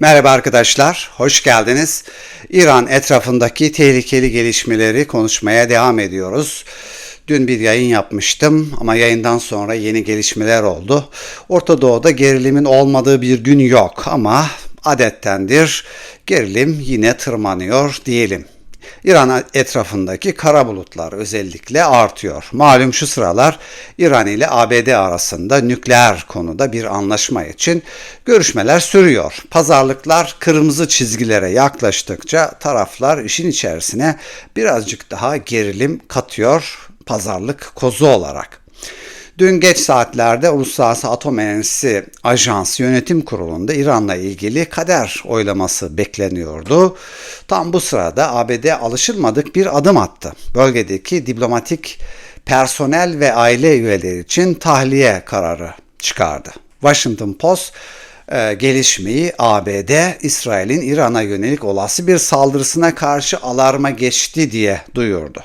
Merhaba arkadaşlar, hoş geldiniz. İran etrafındaki tehlikeli gelişmeleri konuşmaya devam ediyoruz. Dün bir yayın yapmıştım ama yayından sonra yeni gelişmeler oldu. Orta Doğu'da gerilimin olmadığı bir gün yok ama adettendir gerilim yine tırmanıyor diyelim. İran etrafındaki kara bulutlar özellikle artıyor. Malum şu sıralar İran ile ABD arasında nükleer konuda bir anlaşma için görüşmeler sürüyor. Pazarlıklar kırmızı çizgilere yaklaştıkça taraflar işin içerisine birazcık daha gerilim katıyor pazarlık kozu olarak. Dün geç saatlerde Uluslararası Atom Enerjisi Ajansı Yönetim Kurulu'nda İran'la ilgili kader oylaması bekleniyordu. Tam bu sırada ABD alışılmadık bir adım attı. Bölgedeki diplomatik personel ve aile üyeleri için tahliye kararı çıkardı. Washington Post e, gelişmeyi ABD, İsrail'in İran'a yönelik olası bir saldırısına karşı alarma geçti diye duyurdu.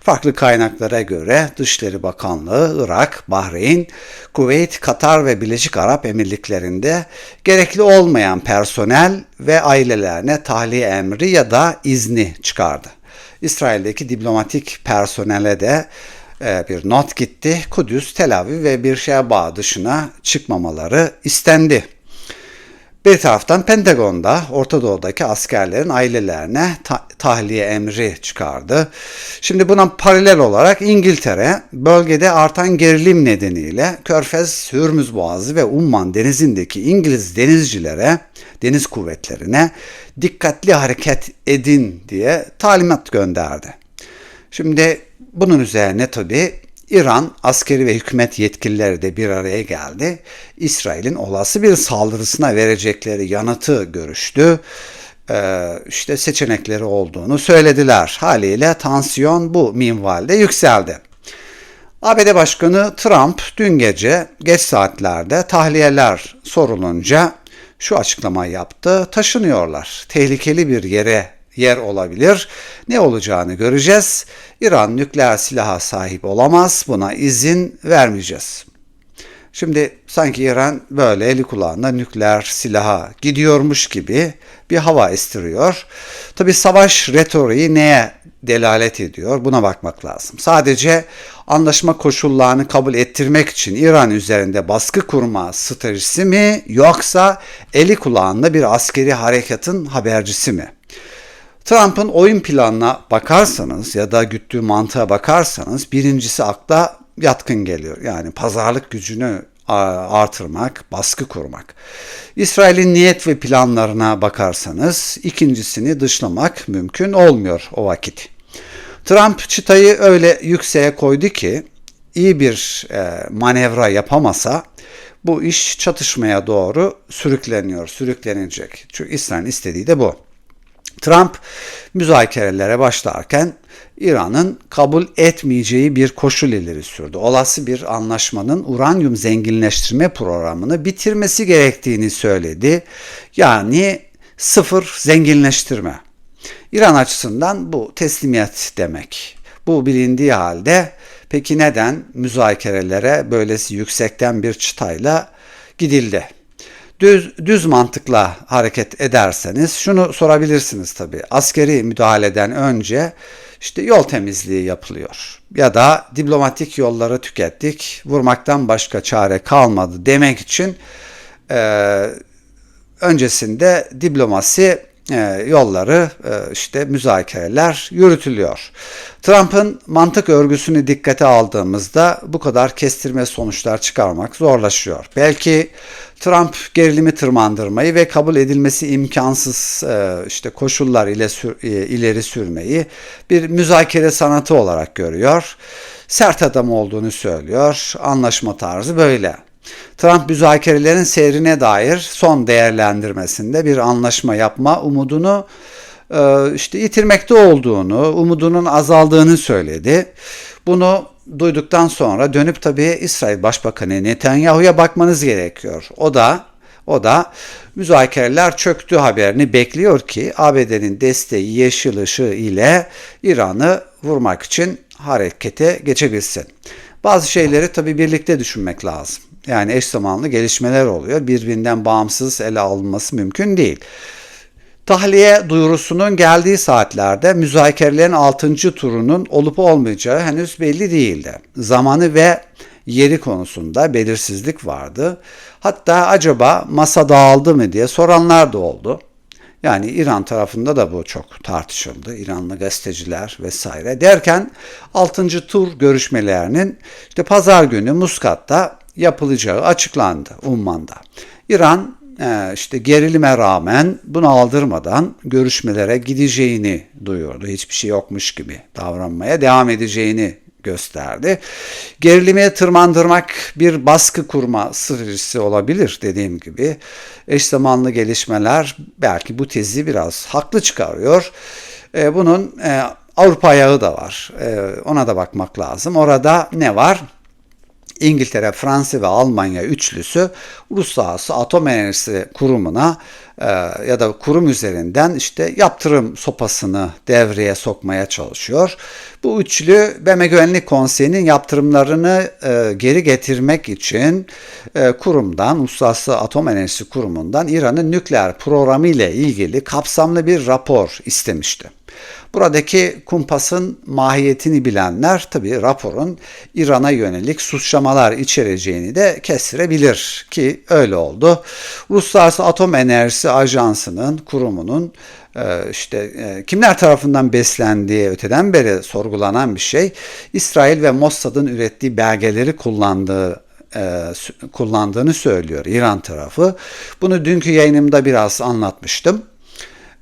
Farklı kaynaklara göre Dışişleri Bakanlığı, Irak, Bahreyn, Kuveyt, Katar ve Birleşik Arap Emirlikleri'nde gerekli olmayan personel ve ailelerine tahliye emri ya da izni çıkardı. İsrail'deki diplomatik personele de e, bir not gitti. Kudüs, Tel Aviv ve bir Birşeba dışına çıkmamaları istendi. Bir taraftan Pentagon'da Orta Doğu'daki askerlerin ailelerine ta- tahliye emri çıkardı. Şimdi buna paralel olarak İngiltere bölgede artan gerilim nedeniyle Körfez, Hürmüz Boğazı ve Umman denizindeki İngiliz denizcilere, deniz kuvvetlerine dikkatli hareket edin diye talimat gönderdi. Şimdi bunun üzerine tabii İran askeri ve hükümet yetkilileri de bir araya geldi. İsrail'in olası bir saldırısına verecekleri yanıtı görüştü. Ee, işte seçenekleri olduğunu söylediler. Haliyle tansiyon bu minvalde yükseldi. ABD Başkanı Trump dün gece geç saatlerde tahliyeler sorulunca şu açıklamayı yaptı. Taşınıyorlar. Tehlikeli bir yere yer olabilir. Ne olacağını göreceğiz. İran nükleer silaha sahip olamaz. Buna izin vermeyeceğiz. Şimdi sanki İran böyle eli kulağında nükleer silaha gidiyormuş gibi bir hava estiriyor. Tabi savaş retoriği neye delalet ediyor buna bakmak lazım. Sadece anlaşma koşullarını kabul ettirmek için İran üzerinde baskı kurma stratejisi mi yoksa eli kulağında bir askeri harekatın habercisi mi? Trump'ın oyun planına bakarsanız ya da güttüğü mantığa bakarsanız birincisi akla yatkın geliyor. Yani pazarlık gücünü artırmak, baskı kurmak. İsrail'in niyet ve planlarına bakarsanız ikincisini dışlamak mümkün olmuyor o vakit. Trump çıtayı öyle yükseğe koydu ki iyi bir e, manevra yapamasa bu iş çatışmaya doğru sürükleniyor, sürüklenecek. Çünkü İsrail'in istediği de bu. Trump müzakerelere başlarken İran'ın kabul etmeyeceği bir koşul ileri sürdü. Olası bir anlaşmanın uranyum zenginleştirme programını bitirmesi gerektiğini söyledi. Yani sıfır zenginleştirme. İran açısından bu teslimiyet demek. Bu bilindiği halde peki neden müzakerelere böylesi yüksekten bir çıtayla gidildi? Düz, düz mantıkla hareket ederseniz şunu sorabilirsiniz tabi. Askeri müdahaleden önce işte yol temizliği yapılıyor. Ya da diplomatik yolları tükettik, vurmaktan başka çare kalmadı demek için e, öncesinde diplomasi yolları e, işte müzakereler yürütülüyor. Trump'ın mantık örgüsünü dikkate aldığımızda bu kadar kestirme sonuçlar çıkarmak zorlaşıyor. Belki Trump gerilimi tırmandırmayı ve kabul edilmesi imkansız e, işte koşullar ile sür, ileri sürmeyi bir müzakere sanatı olarak görüyor. Sert adam olduğunu söylüyor. Anlaşma tarzı böyle. Trump müzakerelerin seyrine dair son değerlendirmesinde bir anlaşma yapma umudunu e, işte yitirmekte olduğunu, umudunun azaldığını söyledi. Bunu duyduktan sonra dönüp tabii İsrail Başbakanı Netanyahu'ya bakmanız gerekiyor. O da o da müzakereler çöktü haberini bekliyor ki ABD'nin desteği yeşil ışığı ile İran'ı vurmak için harekete geçebilsin. Bazı şeyleri tabii birlikte düşünmek lazım. Yani eş zamanlı gelişmeler oluyor. Birbirinden bağımsız ele alınması mümkün değil. Tahliye duyurusunun geldiği saatlerde müzakerelerin 6. turunun olup olmayacağı henüz belli değildi. Zamanı ve yeri konusunda belirsizlik vardı. Hatta acaba masa dağıldı mı diye soranlar da oldu. Yani İran tarafında da bu çok tartışıldı. İranlı gazeteciler vesaire derken 6. tur görüşmelerinin işte pazar günü Muskat'ta yapılacağı açıklandı Umman'da. İran e, işte gerilime rağmen bunu aldırmadan görüşmelere gideceğini duyurdu. Hiçbir şey yokmuş gibi davranmaya devam edeceğini gösterdi. Gerilime tırmandırmak bir baskı kurma stratejisi olabilir dediğim gibi. Eş zamanlı gelişmeler belki bu tezi biraz haklı çıkarıyor. E, bunun e, Avrupa ayağı da var. Ona da bakmak lazım. Orada ne var? İngiltere, Fransa ve Almanya üçlüsü Uluslararası Atom Enerjisi Kurumu'na e, ya da kurum üzerinden işte yaptırım sopasını devreye sokmaya çalışıyor. Bu üçlü BM Güvenlik Konseyi'nin yaptırımlarını e, geri getirmek için e, kurumdan, Uluslararası Atom Enerjisi Kurumu'ndan İran'ın nükleer programı ile ilgili kapsamlı bir rapor istemişti. Buradaki kumpasın mahiyetini bilenler tabi raporun İran'a yönelik suçlamalar içereceğini de kestirebilir ki öyle oldu. Uluslararası Atom Enerjisi Ajansı'nın kurumunun e, işte e, kimler tarafından beslendiği öteden beri sorgulanan bir şey. İsrail ve Mossad'ın ürettiği belgeleri kullandığı e, kullandığını söylüyor İran tarafı. Bunu dünkü yayınımda biraz anlatmıştım.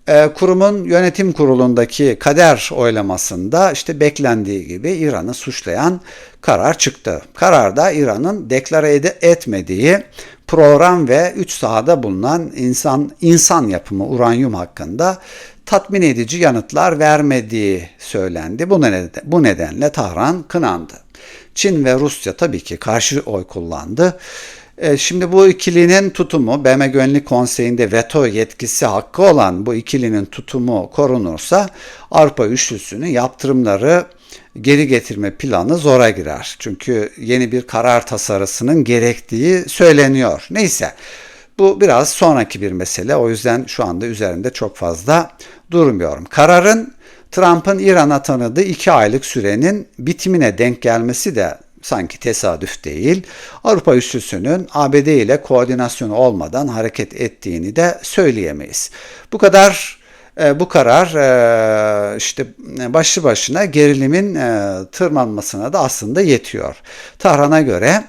Ee, kurumun yönetim kurulundaki kader oylamasında işte beklendiği gibi İran'ı suçlayan karar çıktı. Kararda İran'ın deklare etmediği program ve üç sahada bulunan insan insan yapımı uranyum hakkında tatmin edici yanıtlar vermediği söylendi. Bu nedenle, bu nedenle Tahran kınandı. Çin ve Rusya tabii ki karşı oy kullandı. E, şimdi bu ikilinin tutumu BM Güvenlik Konseyi'nde veto yetkisi hakkı olan bu ikilinin tutumu korunursa Avrupa üçlüsünün yaptırımları geri getirme planı zora girer. Çünkü yeni bir karar tasarısının gerektiği söyleniyor. Neyse bu biraz sonraki bir mesele. O yüzden şu anda üzerinde çok fazla durmuyorum. Kararın Trump'ın İran'a tanıdığı iki aylık sürenin bitimine denk gelmesi de sanki tesadüf değil. Avrupa üçlüsünün ABD ile koordinasyonu olmadan hareket ettiğini de söyleyemeyiz. Bu kadar e, bu karar e, işte başlı başına gerilimin e, tırmanmasına da aslında yetiyor. Tahran'a göre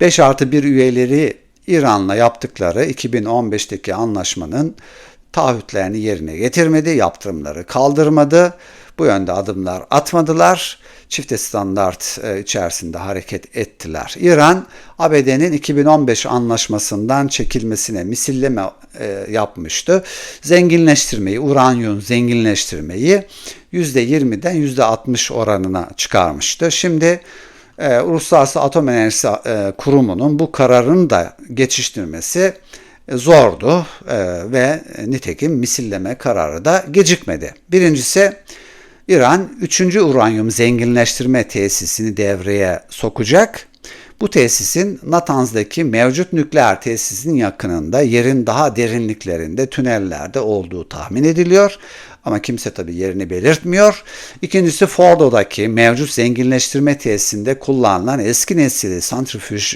5 artı 1 üyeleri İran'la yaptıkları 2015'teki anlaşmanın taahhütlerini yerine getirmedi, yaptırımları kaldırmadı. Bu yönde adımlar atmadılar çifte standart e, içerisinde hareket ettiler. İran, ABD'nin 2015 anlaşmasından çekilmesine misilleme e, yapmıştı. Zenginleştirmeyi, uranyum zenginleştirmeyi %20'den %60 oranına çıkarmıştı. Şimdi e, Uluslararası Atom Enerjisi Kurumu'nun bu kararını da geçiştirmesi zordu ve nitekim misilleme kararı da gecikmedi. Birincisi İran 3. uranyum zenginleştirme tesisini devreye sokacak. Bu tesisin Natanz'daki mevcut nükleer tesisinin yakınında yerin daha derinliklerinde tünellerde olduğu tahmin ediliyor. Ama kimse tabii yerini belirtmiyor. İkincisi Fordo'daki mevcut zenginleştirme tesisinde kullanılan eski nesil santrifüj,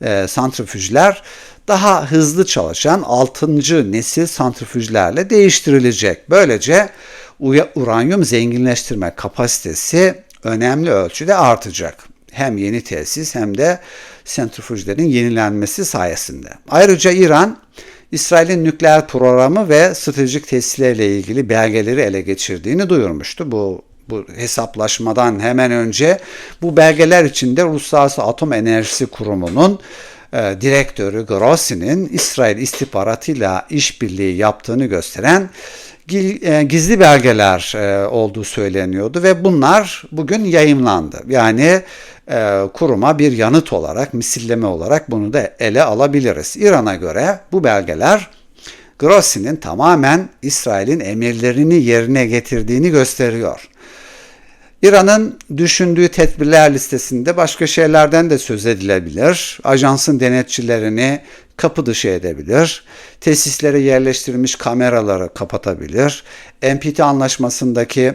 e, santrifüjler daha hızlı çalışan 6. nesil santrifüjlerle değiştirilecek. Böylece uranyum zenginleştirme kapasitesi önemli ölçüde artacak. Hem yeni tesis hem de sentrifüjlerin yenilenmesi sayesinde. Ayrıca İran, İsrail'in nükleer programı ve stratejik tesislerle ilgili belgeleri ele geçirdiğini duyurmuştu. Bu bu hesaplaşmadan hemen önce bu belgeler içinde Uluslararası Atom Enerjisi Kurumu'nun e, direktörü Grossi'nin İsrail istihbaratıyla işbirliği yaptığını gösteren gizli belgeler e, olduğu söyleniyordu ve bunlar bugün yayımlandı. Yani e, kuruma bir yanıt olarak, misilleme olarak bunu da ele alabiliriz. İran'a göre bu belgeler Grossi'nin tamamen İsrail'in emirlerini yerine getirdiğini gösteriyor. İran'ın düşündüğü tedbirler listesinde başka şeylerden de söz edilebilir. Ajansın denetçilerini kapı dışı edebilir. Tesislere yerleştirilmiş kameraları kapatabilir. NPT anlaşmasındaki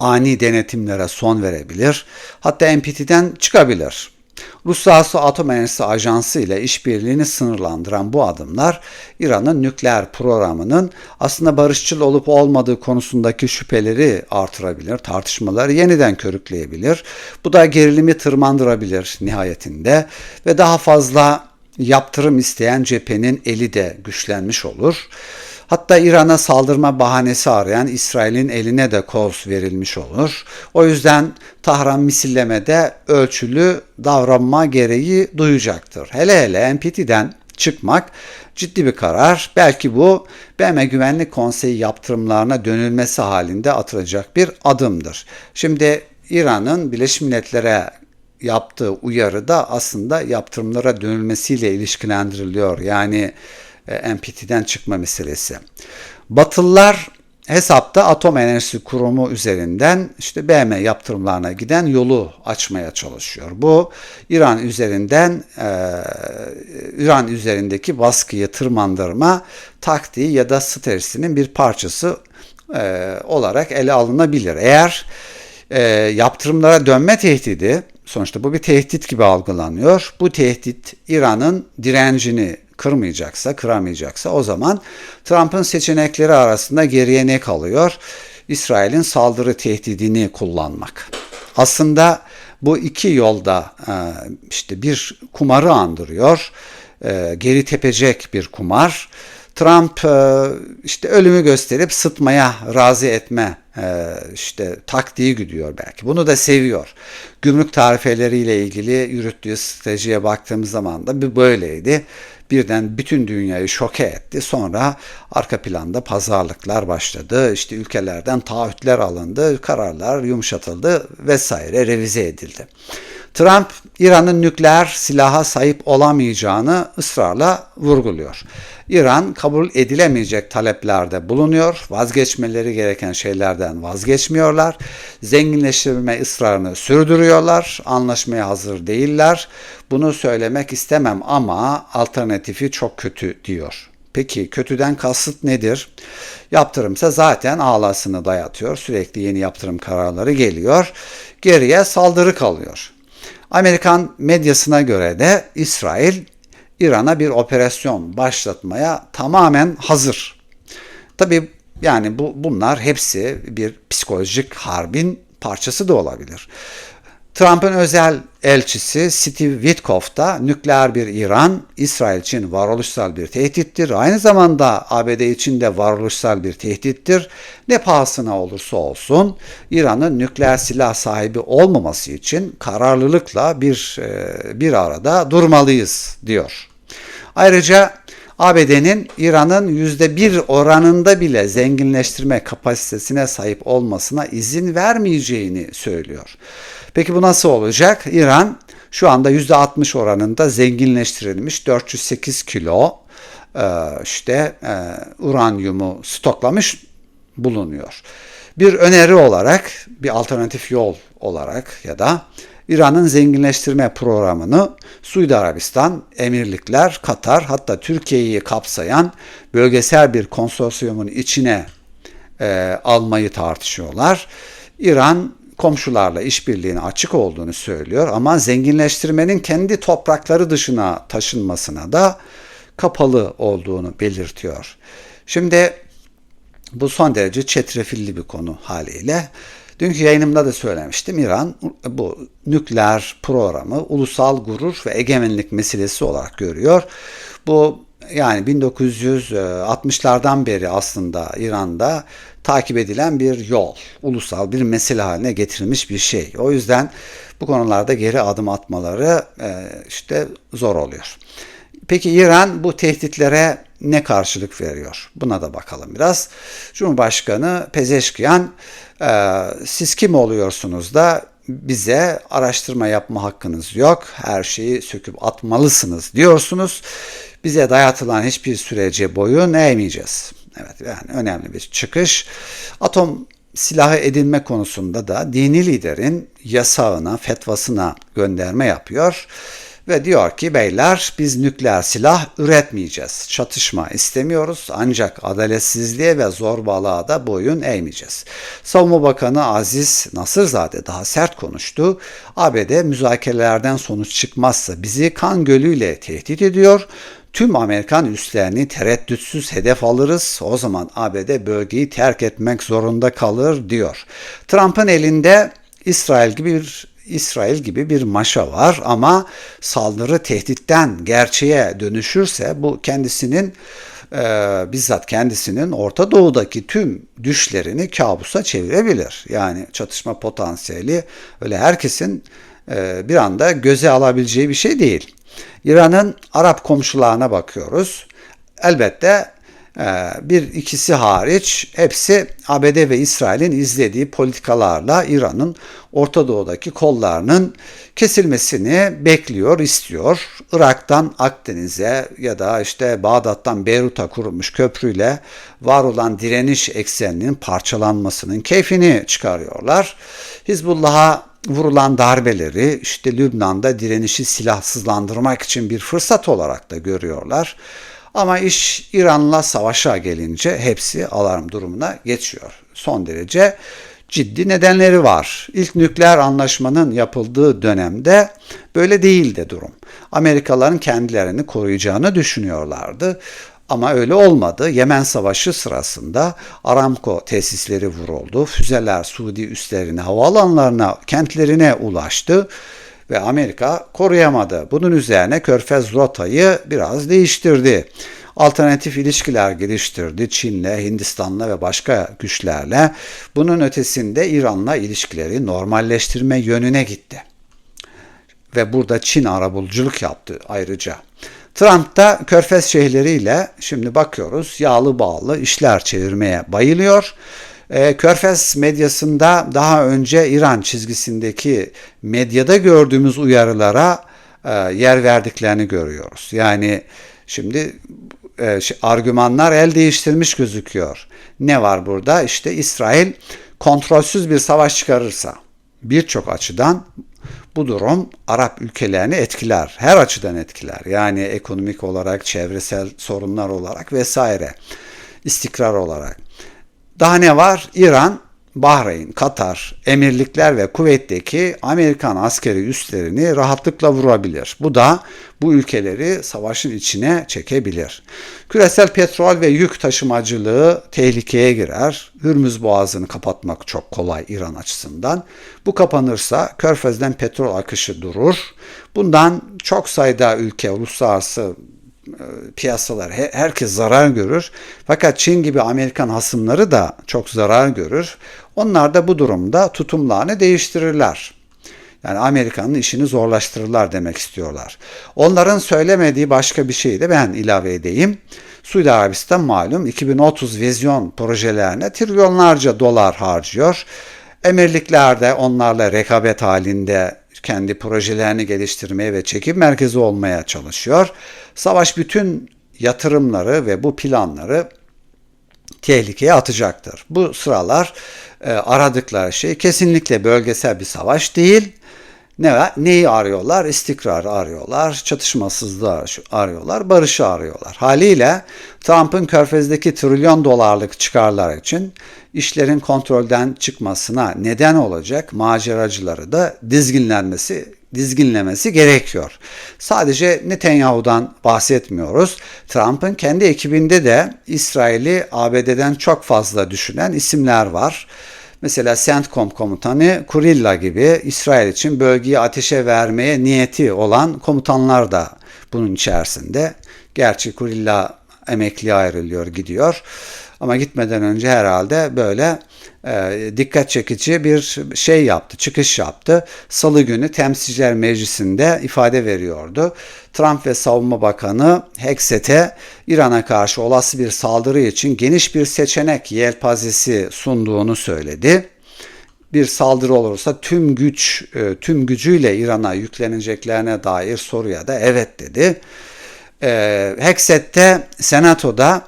ani denetimlere son verebilir. Hatta NPT'den çıkabilir. Uluslararası Atom Enerjisi Ajansı ile işbirliğini sınırlandıran bu adımlar İran'ın nükleer programının aslında barışçıl olup olmadığı konusundaki şüpheleri artırabilir, tartışmaları yeniden körükleyebilir. Bu da gerilimi tırmandırabilir nihayetinde ve daha fazla yaptırım isteyen cephenin eli de güçlenmiş olur. Hatta İran'a saldırma bahanesi arayan İsrail'in eline de koz verilmiş olur. O yüzden Tahran misillemede ölçülü davranma gereği duyacaktır. Hele hele NPT'den çıkmak ciddi bir karar. Belki bu BM Güvenlik Konseyi yaptırımlarına dönülmesi halinde atılacak bir adımdır. Şimdi İran'ın Birleşmiş Milletler'e yaptığı uyarı da aslında yaptırımlara dönülmesiyle ilişkilendiriliyor. Yani e, NPT'den çıkma meselesi. Batılılar hesapta Atom Enerjisi Kurumu üzerinden işte BM yaptırımlarına giden yolu açmaya çalışıyor. Bu İran üzerinden e, İran üzerindeki baskıyı tırmandırma taktiği ya da stratejisinin bir parçası e, olarak ele alınabilir. Eğer e, yaptırımlara dönme tehdidi sonuçta bu bir tehdit gibi algılanıyor. Bu tehdit İran'ın direncini kırmayacaksa, kıramayacaksa o zaman Trump'ın seçenekleri arasında geriye ne kalıyor? İsrail'in saldırı tehdidini kullanmak. Aslında bu iki yolda e, işte bir kumarı andırıyor. E, geri tepecek bir kumar. Trump e, işte ölümü gösterip sıtmaya razı etme işte taktiği gidiyor belki. Bunu da seviyor. Gümrük tarifeleriyle ilgili yürüttüğü stratejiye baktığımız zaman da bir böyleydi birden bütün dünyayı şoke etti. Sonra arka planda pazarlıklar başladı. İşte ülkelerden taahhütler alındı, kararlar yumuşatıldı vesaire revize edildi. Trump İran'ın nükleer silaha sahip olamayacağını ısrarla vurguluyor. İran kabul edilemeyecek taleplerde bulunuyor. Vazgeçmeleri gereken şeylerden vazgeçmiyorlar. Zenginleştirme ısrarını sürdürüyorlar. Anlaşmaya hazır değiller. Bunu söylemek istemem ama alternatifi çok kötü diyor. Peki kötüden kasıt nedir? Yaptırımsa zaten ağlasını dayatıyor. Sürekli yeni yaptırım kararları geliyor. Geriye saldırı kalıyor. Amerikan medyasına göre de İsrail İran'a bir operasyon başlatmaya tamamen hazır. Tabi yani bu bunlar hepsi bir psikolojik harbin parçası da olabilir. Trump'ın özel elçisi Steve Witkoff da nükleer bir İran, İsrail için varoluşsal bir tehdittir. Aynı zamanda ABD için de varoluşsal bir tehdittir. Ne pahasına olursa olsun İran'ın nükleer silah sahibi olmaması için kararlılıkla bir, e, bir arada durmalıyız diyor. Ayrıca ABD'nin İran'ın %1 oranında bile zenginleştirme kapasitesine sahip olmasına izin vermeyeceğini söylüyor. Peki bu nasıl olacak? İran şu anda %60 oranında zenginleştirilmiş 408 kilo e, işte e, uranyumu stoklamış bulunuyor. Bir öneri olarak, bir alternatif yol olarak ya da İran'ın zenginleştirme programını Suudi Arabistan, Emirlikler, Katar hatta Türkiye'yi kapsayan bölgesel bir konsorsiyumun içine e, almayı tartışıyorlar. İran komşularla işbirliğine açık olduğunu söylüyor ama zenginleştirmenin kendi toprakları dışına taşınmasına da kapalı olduğunu belirtiyor. Şimdi bu son derece çetrefilli bir konu haliyle. Dünkü yayınımda da söylemiştim. İran bu nükleer programı ulusal gurur ve egemenlik meselesi olarak görüyor. Bu yani 1960'lardan beri aslında İran'da takip edilen bir yol, ulusal bir mesele haline getirilmiş bir şey. O yüzden bu konularda geri adım atmaları e, işte zor oluyor. Peki İran bu tehditlere ne karşılık veriyor? Buna da bakalım biraz. Cumhurbaşkanı Pezeşkiyan e, siz kim oluyorsunuz da bize araştırma yapma hakkınız yok. Her şeyi söküp atmalısınız diyorsunuz. Bize dayatılan hiçbir sürece boyun eğmeyeceğiz. Evet yani önemli bir çıkış. Atom silahı edinme konusunda da dini liderin yasağına, fetvasına gönderme yapıyor ve diyor ki beyler biz nükleer silah üretmeyeceğiz. Çatışma istemiyoruz ancak adaletsizliğe ve zorbalığa da boyun eğmeyeceğiz. Savunma Bakanı Aziz Nasırzade daha sert konuştu. ABD müzakerelerden sonuç çıkmazsa bizi kan gölüyle tehdit ediyor. Tüm Amerikan üslerini tereddütsüz hedef alırız. O zaman ABD bölgeyi terk etmek zorunda kalır diyor. Trump'ın elinde İsrail gibi bir İsrail gibi bir maşa var ama saldırı tehditten gerçeğe dönüşürse bu kendisinin e, bizzat kendisinin Orta Doğu'daki tüm düşlerini kabusa çevirebilir. Yani çatışma potansiyeli öyle herkesin e, bir anda göze alabileceği bir şey değil. İran'ın Arap komşularına bakıyoruz. Elbette ee, bir ikisi hariç hepsi ABD ve İsrail'in izlediği politikalarla İran'ın Orta Doğu'daki kollarının kesilmesini bekliyor, istiyor. Irak'tan Akdeniz'e ya da işte Bağdat'tan Beyrut'a kurulmuş köprüyle var olan direniş ekseninin parçalanmasının keyfini çıkarıyorlar. Hizbullah'a vurulan darbeleri işte Lübnan'da direnişi silahsızlandırmak için bir fırsat olarak da görüyorlar. Ama iş İran'la savaşa gelince hepsi alarm durumuna geçiyor. Son derece ciddi nedenleri var. İlk nükleer anlaşmanın yapıldığı dönemde böyle değildi durum. Amerikalıların kendilerini koruyacağını düşünüyorlardı. Ama öyle olmadı. Yemen Savaşı sırasında Aramco tesisleri vuruldu. Füzeler Suudi üslerine, havaalanlarına, kentlerine ulaştı ve Amerika koruyamadı. Bunun üzerine Körfez rotayı biraz değiştirdi. Alternatif ilişkiler geliştirdi Çin'le, Hindistan'la ve başka güçlerle. Bunun ötesinde İran'la ilişkileri normalleştirme yönüne gitti. Ve burada Çin arabuluculuk yaptı ayrıca. Trump da Körfez şehirleriyle şimdi bakıyoruz yağlı bağlı işler çevirmeye bayılıyor. E, Körfez medyasında daha önce İran çizgisindeki medyada gördüğümüz uyarılara e, yer verdiklerini görüyoruz. Yani şimdi e, argümanlar el değiştirmiş gözüküyor. Ne var burada? İşte İsrail kontrolsüz bir savaş çıkarırsa birçok açıdan bu durum Arap ülkelerini etkiler. Her açıdan etkiler. Yani ekonomik olarak, çevresel sorunlar olarak vesaire. istikrar olarak. Daha ne var? İran, Bahreyn, Katar, Emirlikler ve Kuveyt'teki Amerikan askeri üslerini rahatlıkla vurabilir. Bu da bu ülkeleri savaşın içine çekebilir. Küresel petrol ve yük taşımacılığı tehlikeye girer. Hürmüz Boğazı'nı kapatmak çok kolay İran açısından. Bu kapanırsa Körfez'den petrol akışı durur. Bundan çok sayıda ülke uluslararası piyasalar herkes zarar görür. Fakat Çin gibi Amerikan hasımları da çok zarar görür. Onlar da bu durumda tutumlarını değiştirirler. Yani Amerika'nın işini zorlaştırırlar demek istiyorlar. Onların söylemediği başka bir şey de ben ilave edeyim. Suudi Arabistan malum 2030 vizyon projelerine trilyonlarca dolar harcıyor. Emirlikler de onlarla rekabet halinde kendi projelerini geliştirmeye ve çekim merkezi olmaya çalışıyor. Savaş bütün yatırımları ve bu planları tehlikeye atacaktır. Bu sıralar e, aradıkları şey kesinlikle bölgesel bir savaş değil. Ne neyi arıyorlar? İstikrarı arıyorlar, çatışmasızlığı arıyorlar, barışı arıyorlar. Haliyle Trump'ın Körfez'deki trilyon dolarlık çıkarlar için işlerin kontrolden çıkmasına neden olacak maceracıları da dizginlenmesi dizginlemesi gerekiyor. Sadece Netanyahu'dan bahsetmiyoruz. Trump'ın kendi ekibinde de İsrail'i ABD'den çok fazla düşünen isimler var. Mesela CENTCOM komutanı Kurilla gibi İsrail için bölgeyi ateşe vermeye niyeti olan komutanlar da bunun içerisinde. Gerçi Kurilla emekli ayrılıyor, gidiyor. Ama gitmeden önce herhalde böyle dikkat çekici bir şey yaptı, çıkış yaptı. Salı günü Temsilciler Meclisi'nde ifade veriyordu. Trump ve Savunma Bakanı Hekset'e İran'a karşı olası bir saldırı için geniş bir seçenek yelpazesi sunduğunu söyledi bir saldırı olursa tüm güç e, tüm gücüyle İran'a yükleneceklerine dair soruya da evet dedi. E, Hekset'te Senato'da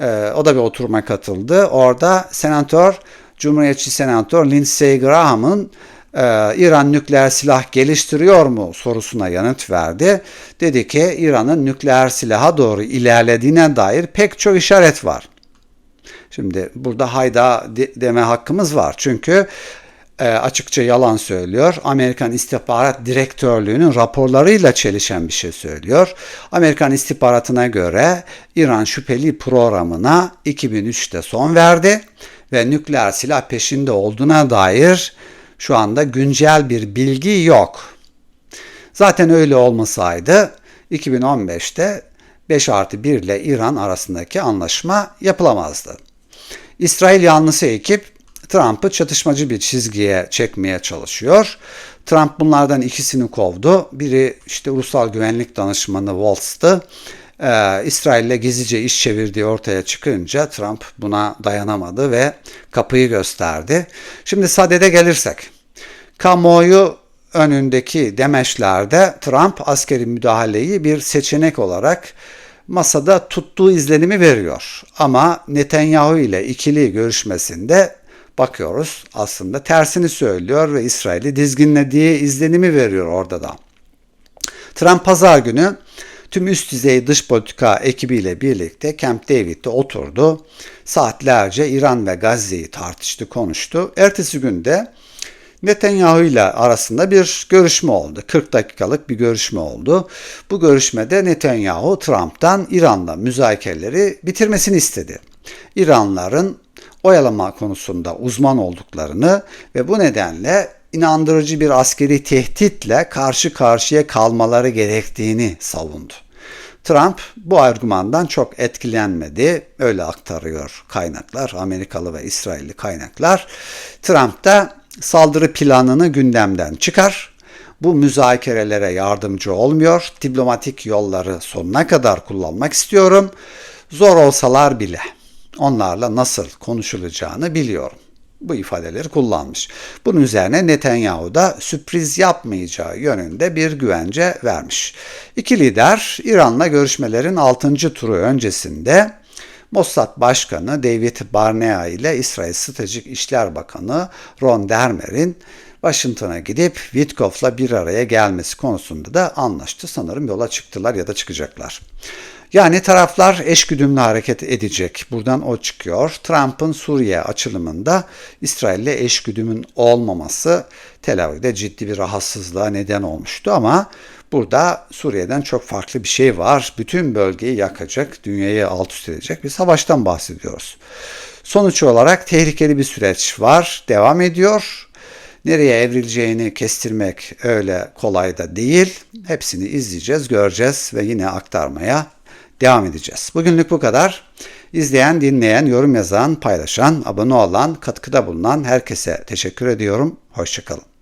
e, o da bir oturuma katıldı. Orada Senatör Cumhuriyetçi Senatör Lindsey Graham'ın e, İran nükleer silah geliştiriyor mu sorusuna yanıt verdi. Dedi ki İran'ın nükleer silaha doğru ilerlediğine dair pek çok işaret var. Şimdi burada hayda deme hakkımız var. Çünkü e, açıkça yalan söylüyor. Amerikan İstihbarat Direktörlüğü'nün raporlarıyla çelişen bir şey söylüyor. Amerikan istihbaratına göre İran şüpheli programına 2003'te son verdi ve nükleer silah peşinde olduğuna dair şu anda güncel bir bilgi yok. Zaten öyle olmasaydı 2015'te 5 artı 1 ile İran arasındaki anlaşma yapılamazdı. İsrail yanlısı ekip Trump'ı çatışmacı bir çizgiye çekmeye çalışıyor. Trump bunlardan ikisini kovdu. Biri işte ulusal güvenlik danışmanı Waltz'tı. Ee, İsrail'le gizlice iş çevirdiği ortaya çıkınca Trump buna dayanamadı ve kapıyı gösterdi. Şimdi sadede gelirsek. Kamuoyu önündeki demeçlerde Trump askeri müdahaleyi bir seçenek olarak masada tuttuğu izlenimi veriyor. Ama Netanyahu ile ikili görüşmesinde bakıyoruz aslında tersini söylüyor ve İsrail'i dizginlediği izlenimi veriyor orada da. Trump pazar günü tüm üst düzey dış politika ekibiyle birlikte Camp David'de oturdu. Saatlerce İran ve Gazze'yi tartıştı, konuştu. Ertesi günde Netanyahu ile arasında bir görüşme oldu. 40 dakikalık bir görüşme oldu. Bu görüşmede Netanyahu Trump'tan İran'la müzakereleri bitirmesini istedi. İranların oyalama konusunda uzman olduklarını ve bu nedenle inandırıcı bir askeri tehditle karşı karşıya kalmaları gerektiğini savundu. Trump bu argümandan çok etkilenmedi. Öyle aktarıyor kaynaklar, Amerikalı ve İsrailli kaynaklar. Trump da saldırı planını gündemden çıkar. Bu müzakerelere yardımcı olmuyor. Diplomatik yolları sonuna kadar kullanmak istiyorum. Zor olsalar bile onlarla nasıl konuşulacağını biliyorum. Bu ifadeleri kullanmış. Bunun üzerine Netanyahu da sürpriz yapmayacağı yönünde bir güvence vermiş. İki lider İran'la görüşmelerin 6. turu öncesinde Mossad Başkanı David Barnea ile İsrail Stratejik İşler Bakanı Ron Dermer'in Washington'a gidip Witkoff'la bir araya gelmesi konusunda da anlaştı. Sanırım yola çıktılar ya da çıkacaklar. Yani taraflar eşgüdümlü hareket edecek. Buradan o çıkıyor. Trump'ın Suriye açılımında İsrail'le eşgüdümün olmaması Tel Aviv'de ciddi bir rahatsızlığa neden olmuştu ama burada Suriye'den çok farklı bir şey var. Bütün bölgeyi yakacak, dünyayı alt üst edecek bir savaştan bahsediyoruz. Sonuç olarak tehlikeli bir süreç var, devam ediyor. Nereye evrileceğini kestirmek öyle kolay da değil. Hepsini izleyeceğiz, göreceğiz ve yine aktarmaya devam edeceğiz. Bugünlük bu kadar. İzleyen, dinleyen, yorum yazan, paylaşan, abone olan, katkıda bulunan herkese teşekkür ediyorum. Hoşçakalın.